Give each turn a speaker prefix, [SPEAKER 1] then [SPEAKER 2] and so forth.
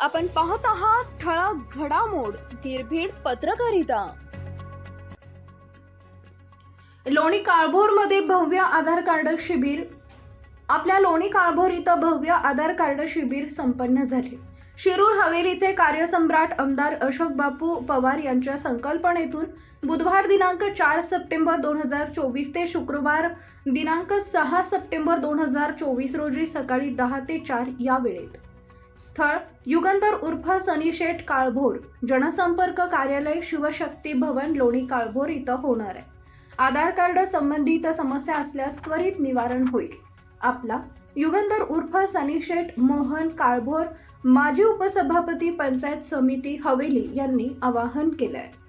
[SPEAKER 1] आपण पाहत आहात ठळक घडामोड निर्भीड पत्रकारिता. लोणी काळभोरमध्ये भव्य आधार कार्ड शिबिर. आपल्या लोणी काळभोर इथं भव्य आधार कार्ड शिबिर संपन्न झाले. शिरूर हवेलीचे कार्यसम्राट आमदार अशोक बापू पवार यांच्या संकल्पनेतून बुधवार दिनांक चार सप्टेंबर दोन हजार चोवीस ते शुक्रवार दिनांक सहा सप्टेंबर दोन हजार चोवीस रोजी सकाळी दहा ते चार या वेळेत. स्थळ युगंधर उर्फ सनीशेठ काळभोर. जनसंपर्क कार्यालय शिवशक्ती भवन लोणी काळभोर इथं होणार आहे. आधार कार्ड संबंधित समस्या असल्यास त्वरित निवारण होईल. आपला युगंधर उर्फ सनीशेठ मोहन काळभोर माजी उपसभापती पंचायत समिती हवेली यांनी आवाहन केलं आहे